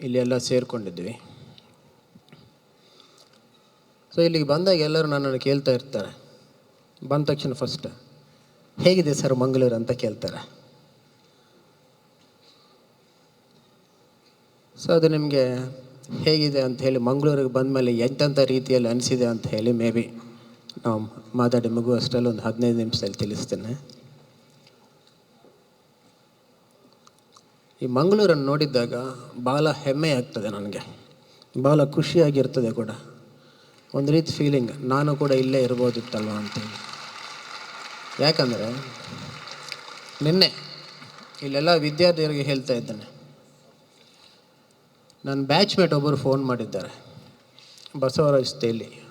ಇಲ್ಲಿ ಎಲ್ಲ ಸೇರಿಕೊಂಡಿದ್ವಿ. ಸೊ ಇಲ್ಲಿಗೆ ಬಂದಾಗ ಎಲ್ಲರೂ ನನ್ನನ್ನು ಕೇಳ್ತಾ ಇರ್ತಾರೆ. ಬಂದ ತಕ್ಷಣ ಫಸ್ಟ್ ಹೇಗಿದೆ ಸರ್ ಮಂಗಳೂರು? ಅಂತ ಕೇಳ್ತಾರೆ. ಸೊ ಅದು ನಿಮಗೆ ಹೇಗಿದೆ ಅಂತ ಹೇಳಿ ಮಂಗಳೂರಿಗೆ ಬಂದ ಮೇಲೆ ಎಂತೆಂಥ ರೀತಿಯಲ್ಲಿ ಅನಿಸಿದೆ ಅಂತ ಹೇಳಿ ಮೇ ಬಿ ನಾವು ಮಾತಾಡಿ ಮಗುವಷ್ಟರಲ್ಲಿ ಒಂದು ಹದಿನೈದು ನಿಮಿಷದಲ್ಲಿ ತಿಳಿಸ್ತೇನೆ. ಈ ಮಂಗಳೂರನ್ನು ನೋಡಿದ್ದಾಗ ಭಾಳ ಹೆಮ್ಮೆ ಆಗ್ತದೆ ನನಗೆ. ಭಾಳ ಖುಷಿಯಾಗಿರ್ತದೆ ಕೂಡ. ಒಂದು ರೀತಿ ಫೀಲಿಂಗ್ ನಾನು ಕೂಡ ಇಲ್ಲೇ ಇರ್ಬೋದಿತ್ತಲ್ವ ಅಂತೇಳಿ. ಯಾಕಂದರೆ ನಿನ್ನೆ ಇಲ್ಲೆಲ್ಲ ವಿದ್ಯಾರ್ಥಿಗಳಿಗೆ ಹೇಳ್ತಾ ಇದ್ದೇನೆ. ನನ್ನ ಬ್ಯಾಚ್ಮೇಟ್ ಒಬ್ಬರು ಫೋನ್ ಮಾಡಿದ್ದಾರೆ. ಬಸವರಾಜ್ ತೇಲಿ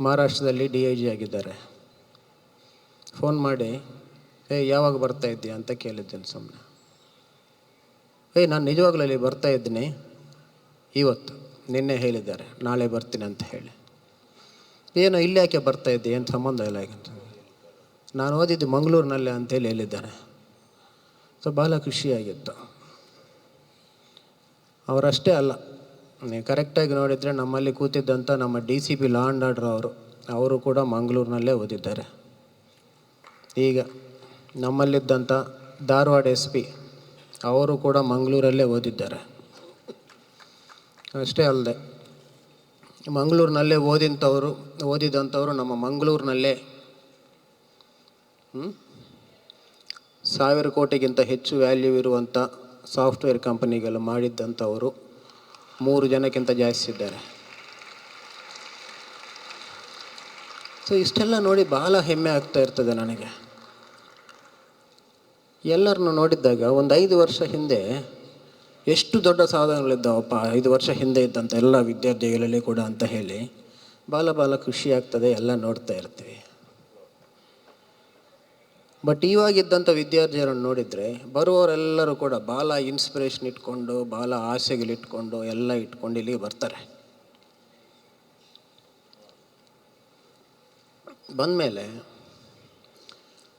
ಮಹಾರಾಷ್ಟ್ರದಲ್ಲಿ ಡಿ ಐ ಜಿ ಆಗಿದ್ದಾರೆ. ಫೋನ್ ಮಾಡಿ ಏ ಯಾವಾಗ ಬರ್ತಾ ಇದ್ದೀಯ? ಅಂತ ಕೇಳಿದ್ದೇನೆ ಸುಮ್ಮನೆ ಏಯ್ ನಾನು ನಿಜವಾಗ್ಲೂ ಅಲ್ಲಿ ಬರ್ತಾ ಇದ್ದೀನಿ. ಇವತ್ತು ನಿನ್ನೆ ಹೇಳಿದ್ದಾರೆ. ನಾಳೆ ಬರ್ತೀನಿ ಅಂತ ಹೇಳಿ. ಏನು ಇಲ್ಲಿ ಯಾಕೆ ಬರ್ತಾ ಇದ್ದೆ ಏನು ಸಂಬಂಧ ಇಲ್ಲ ಯಾಕೆ ನಾನು ಓದಿದ್ದು ಮಂಗಳೂರಿನಲ್ಲೇ ಅಂತೇಳಿ ಹೇಳಿದ್ದಾರೆ. ಸೊ, ಬಹಳ ಖುಷಿಯಾಗಿತ್ತು. ಅವರಷ್ಟೇ ಅಲ್ಲ, ನೀವು ಕರೆಕ್ಟಾಗಿ ನೋಡಿದರೆ ನಮ್ಮಲ್ಲಿ ಕೂತಿದ್ದಂಥ ನಮ್ಮ D C P law and order ಅವರು ಅವರು ಕೂಡ ಮಂಗಳೂರಿನಲ್ಲೇ ಓದಿದ್ದಾರೆ. ಈಗ ನಮ್ಮಲ್ಲಿದ್ದಂಥ ಧಾರವಾಡ ಎಸ್ ಪಿ ಅವರು ಕೂಡ ಮಂಗಳೂರಲ್ಲೇ ಓದಿದ್ದಾರೆ ಅಷ್ಟೇ ಅಲ್ಲದೆ, ಮಂಗಳೂರಿನಲ್ಲೇ ಓದಿದಂಥವರು ಓದಿದಂಥವರು ನಮ್ಮ ಮಂಗಳೂರಿನಲ್ಲೇ? ಸಾವಿರ ಕೋಟಿಗಿಂತ ಹೆಚ್ಚು ವ್ಯಾಲ್ಯೂ ಇರುವಂಥ ಸಾಫ್ಟ್ವೇರ್ ಕಂಪನಿಗಳು ಮಾಡಿದ್ದಂಥವರು ಮೂರು ಜನಕ್ಕಿಂತ ಜಾಸ್ತಿ ಇದ್ದಾರೆ ಸೊ ಇಷ್ಟೆಲ್ಲ ನೋಡಿ ಬಹಳ ಹೆಮ್ಮೆ ಆಗ್ತಾ ಇರ್ತದೆ ನನಗೆ ಎಲ್ಲರನ್ನು ನೋಡಿದ್ದಾಗ ಒಂದು ಐದು ವರ್ಷ ಹಿಂದೆ ಎಷ್ಟು ದೊಡ್ಡ ಸಾಧನೆಗಳಿದ್ದಾವಪ್ಪ, ಐದು ವರ್ಷ ಹಿಂದೆ ಇದ್ದಂಥ ಎಲ್ಲ ವಿದ್ಯಾರ್ಥಿಗಳಲ್ಲಿ ಕೂಡ ಅಂತ ಹೇಳಿ ಬಾಲ ಬಾಲ ಖುಷಿ ಆಗ್ತದೆ, ಎಲ್ಲ ನೋಡ್ತಾ ಇರ್ತೀವಿ. ಬಟ್ ಇವಾಗಿದ್ದಂಥ ವಿದ್ಯಾರ್ಥಿಗಳನ್ನು ನೋಡಿದರೆ ಬರುವವರೆಲ್ಲರೂ ಕೂಡ ಬಾಲ ಇನ್ಸ್ಪಿರೇಷನ್ ಇಟ್ಕೊಂಡು, ಬಾಲ ಆಸೆಗಳಿಟ್ಕೊಂಡು ಎಲ್ಲ ಇಟ್ಕೊಂಡು ಇಲ್ಲಿಗೆ ಬರ್ತಾರೆ. ಬಂದಮೇಲೆ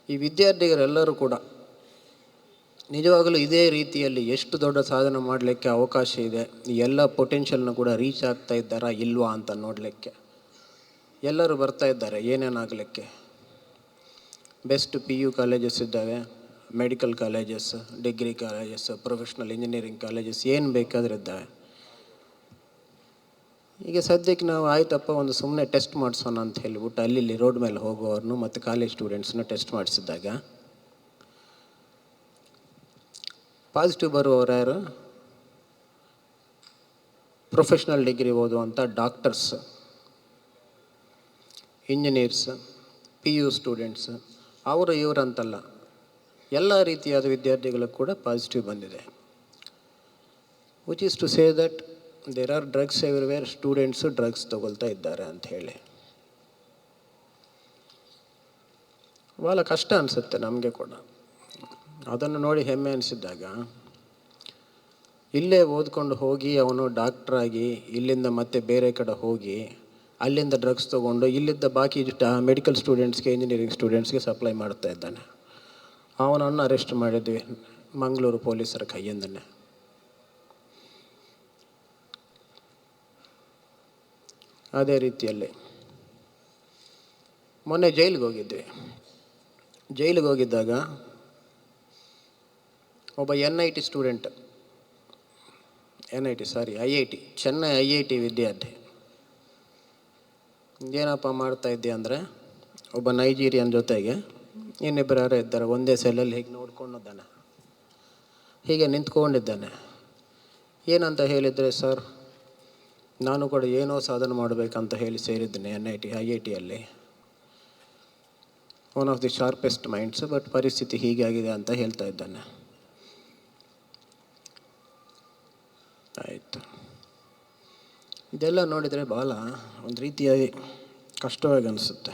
ಈ ವಿದ್ಯಾರ್ಥಿಗರೆಲ್ಲರೂ ಕೂಡ ನಿಜವಾಗಲೂ ಇದೇ ರೀತಿಯಲ್ಲಿ ಎಷ್ಟು ದೊಡ್ಡ ಸಾಧನೆ ಮಾಡಲಿಕ್ಕೆ ಅವಕಾಶ ಇದೆ? ಎಲ್ಲ ಪೊಟೆನ್ಷಿಯಲ್ನ ಕೂಡ ರೀಚ್ ಆಗ್ತಾ ಇದ್ದಾರಾ ಇಲ್ವಾ ಅಂತ ನೋಡಲಿಕ್ಕೆ. ಎಲ್ಲರೂ ಬರ್ತಾ ಇದ್ದಾರೆ ಏನೇನಾಗಲಿಕ್ಕೆ ಬೆಸ್ಟ್ ಪಿ ಯು ಕಾಲೇಜಸ್ ಇದ್ದಾವೆ medical colleges degree colleges professional engineering colleges ಏನು ಬೇಕಾದರೂ ಇದ್ದಾವೆ. ಈಗ ಸದ್ಯಕ್ಕೆ ನಾವು ಆಯ್ತಪ್ಪ, ಒಂದು ಸುಮ್ಮನೆ ಟೆಸ್ಟ್ ಮಾಡಿಸೋಣ ಅಂತ ಹೇಳಿಬಿಟ್ಟು ಅಲ್ಲಿ ರೋಡ್ ಮೇಲೆ ಹೋಗೋವ್ರನ್ನು ಮತ್ತು ಕಾಲೇಜ್ ಸ್ಟೂಡೆಂಟ್ಸ್ನ ಟೆಸ್ಟ್ ಮಾಡಿಸಿದಾಗ ಪಾಸಿಟಿವ್ ಬರುವವರು ಯಾರು? ಪ್ರೊಫೆಷ್ನಲ್ ಡಿಗ್ರಿ ಓದುವಂಥ doctors engineers P U students ಅವರು ಇವರಂತಲ್ಲ. ಎಲ್ಲ ರೀತಿಯಾದ ವಿದ್ಯಾರ್ಥಿಗಳು ಕೂಡ ಪಾಸಿಟಿವ್ ಬಂದಿದೆ. Which is to say that there are drugs everywhere students drugs ತಗೊಳ್ತಾ ಇದ್ದಾರೆ ಅಂತ ಹೇಳಿ. ಭಾಳ ಕಷ್ಟ ಅನಿಸುತ್ತೆ ನಮಗೆ ಕೂಡ. ಅದನ್ನು ನೋಡಿ ಹೆಮ್ಮೆ ಅನಿಸಿದ್ದಾಗ, ಇಲ್ಲೇ ಓದ್ಕೊಂಡು ಹೋಗಿ ಅವನು ಡಾಕ್ಟ್ರಾಗಿ ಇಲ್ಲಿಂದ ಮತ್ತೆ ಬೇರೆ ಕಡೆ ಹೋಗಿ, ಅಲ್ಲಿಂದ ಡ್ರಗ್ಸ್ ತೊಗೊಂಡು, ಇಲ್ಲಿದ್ದ ಬಾಕಿ ಮೆಡಿಕಲ್ ಸ್ಟೂಡೆಂಟ್ಸ್ಗೆ ಇಂಜಿನಿಯರಿಂಗ್ ಸ್ಟೂಡೆಂಟ್ಸ್ಗೆ ಸಪ್ಲೈ ಮಾಡ್ತಾ ಇದ್ದಾನೆ. ಅವನನ್ನು ಅರೆಸ್ಟ್ ಮಾಡಿದ್ವಿ, ಮಂಗಳೂರು ಪೊಲೀಸರ ಕೈಯಿಂದನೇ. ಅದೇ ರೀತಿಯಲ್ಲಿ, ಮೊನ್ನೆ ಜೈಲಿಗೆ ಹೋಗಿದ್ವಿ. ಜೈಲಿಗೆ ಹೋಗಿದ್ದಾಗ ಒಬ್ಬ N I T student N I T sorry I I T Chennai I I T ವಿದ್ಯಾರ್ಥಿ. ಏನಪ್ಪ ಮಾಡ್ತಾ ಇದ್ದೆ ಅಂದರೆ ಒಬ್ಬ ನೈಜೀರಿಯನ್ ಜೊತೆಗೆ ಇನ್ನಿಬ್ಬರು ಇದ್ದಾರೆ, ಒಂದೇ ಸೆಲ್ಲಲ್ಲಿ ಹೀಗೆ ನೋಡ್ಕೊಂಡಿದ್ದಾನೆ. ಹೀಗೆ ನಿಂತ್ಕೊಂಡಿದ್ದಾನೆ. ಏನಂತ ಹೇಳಿದರೆ ಸರ್ ನಾನು ಕೂಡ ಏನೋ ಸಾಧನೆ ಮಾಡಬೇಕಂತ ಹೇಳಿ ಸೇರಿದ್ದೇನೆ N I T I I ಟಿಯಲ್ಲಿ one of the sharpest minds but ಪರಿಸ್ಥಿತಿ ಹೀಗಾಗಿದೆ ಅಂತ ಹೇಳ್ತಾ ಇದ್ದಾನೆ. ಇದೆಲ್ಲ ನೋಡಿದರೆ ಬಹಳ ಒಂದು ರೀತಿಯಾಗಿ ಕಷ್ಟವಾಗಿ ಅನಿಸುತ್ತೆ.